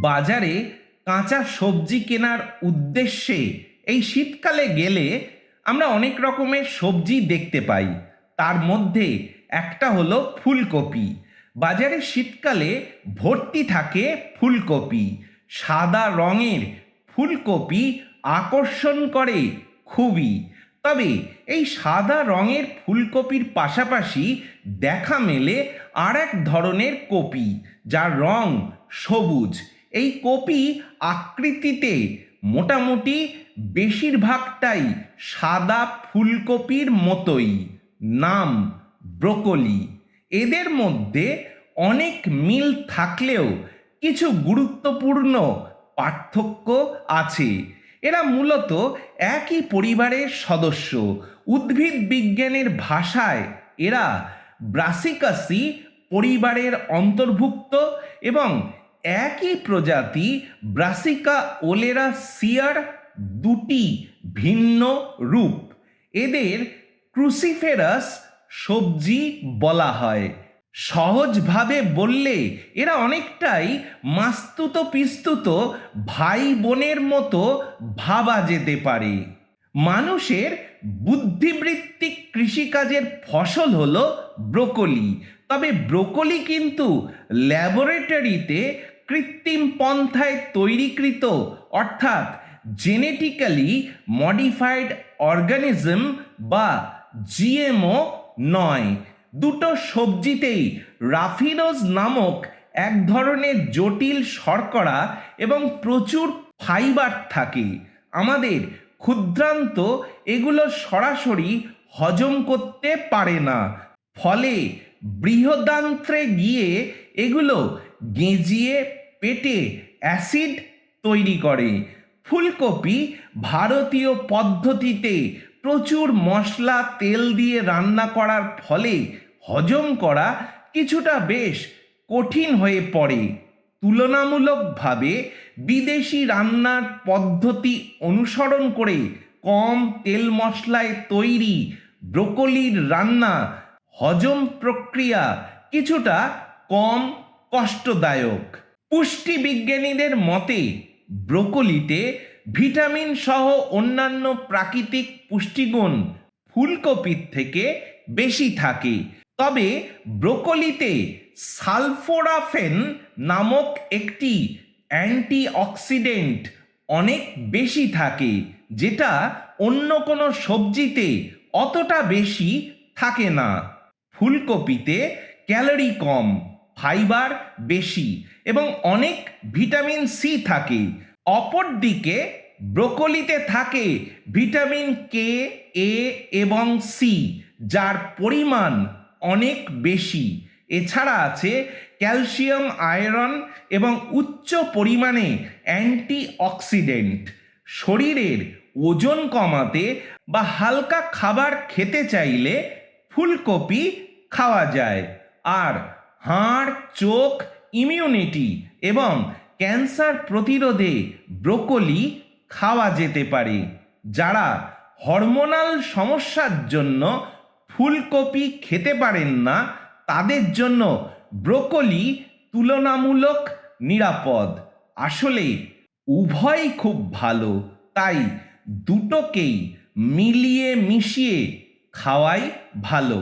বাজারে কাঁচা সবজি কেনার উদ্দেশ্যে এই শীতকালে গেলে আমরা অনেক রকমের সবজি দেখতে পাই। তার মধ্যে একটা হলো ফুলকপি। বাজারে শীতকালে ভর্তি থাকে ফুলকপি। সাদা রঙের ফুলকপি আকর্ষণ করে খুবই। তবে এই সাদা রঙের ফুলকপির পাশাপাশি দেখা মেলে আর এক ধরনের কপি, যার রং সবুজ। এই কপি আকৃতিতে মোটামুটি বেশিরভাগটাই সাদা ফুলকপির মতোই। নাম ব্রোকলি। এদের মধ্যে অনেক মিল থাকলেও কিছু গুরুত্বপূর্ণ পার্থক্য আছে। এরা মূলত একই পরিবারের সদস্য। উদ্ভিদ বিজ্ঞানের ভাষায় এরা ব্রাসিকাসি পরিবারের অন্তর্ভুক্ত এবং একই প্রজাতি ব্রাসিকা ওলেরা সিয়ার দুটি ভিন্ন রূপ। এদের ক্রুসিফেরাস সবজি বলা হয়। সহজভাবে বললে এরা অনেকটাই মাস্তুত পিস্তুত ভাই বোনের মতো ভাবা যেতে পারে। মানুষের বুদ্ধিবৃত্তিক কৃষিকাজের ফসল হলো ব্রোকলি। তবে ব্রোকলি কিন্তু ল্যাবরেটরিতে কৃত্রিম পন্থায় তৈরিকৃত, অর্থাৎ জেনেটিক্যালি মডিফাইড অর্গানিজম বা জিএমও নয়। দুটো সবজিতেই রাফিনোজ নামক এক ধরনের জটিল শর্করা এবং প্রচুর ফাইবার থাকে। আমাদের ক্ষুদ্রান্ত এগুলো সরাসরি হজম করতে পারে না। ফলে বৃহদান্ত্রে গিয়ে এগুলো গেঁজিয়ে পেটে অ্যাসিড তৈরি করে। ফুলকপি ভারতীয় পদ্ধতিতে প্রচুর মশলা, তেল দিয়ে রান্না করার ফলে হজম করা কিছুটা বেশ কঠিন হয়ে পড়ে। তুলনামূলকভাবে বিদেশি রান্নার পদ্ধতি অনুসরণ করে কম তেল মশলায় তৈরি ব্রোকলির রান্না হজম প্রক্রিয়া কিছুটা কম কষ্টদায়ক। পুষ্টিবিজ্ঞানীদের মতে, ব্রোকলিতে ভিটামিন সহ অন্যান্য প্রাকৃতিক পুষ্টিগুণ ফুলকপির থেকে বেশি থাকে। তবে ব্রোকলিতে সালফোরাফেন নামক একটি অ্যান্টিঅক্সিডেন্ট অনেক বেশি থাকে, যেটা অন্য কোনো সবজিতে অতটা বেশি থাকে না। ফুলকপিতে ক্যালোরি কম। ফাইবার বেশি এবং অনেক ভিটামিন সি থাকে। অপরদিকে ব্রোকলিতে থাকে ভিটামিন কে এ এবং সি যার পরিমাণ অনেক বেশি। এছাড়া আছে ক্যালসিয়াম, আয়রন এবং উচ্চ পরিমাণে অ্যান্টিঅক্সিডেন্ট। শরীরের ওজন কমাতে বা হালকা খাবার খেতে চাইলে ফুলকপি খাওয়া যায়। আর হাড়, চোখ ইমিউনিটি এবং ক্যান্সার প্রতিরোধে ব্রোকলি খাওয়া যেতে পারে, যারা হরমোনাল সমস্যার জন্য ফুলকপি খেতে পারেন না, তাদের জন্য ব্রোকলি তুলনামূলক নিরাপদ। আসলে উভয়ই খুব ভালো, তাই দুটোকেই মিলিয়ে মিশিয়ে খাওয়াই ভালো।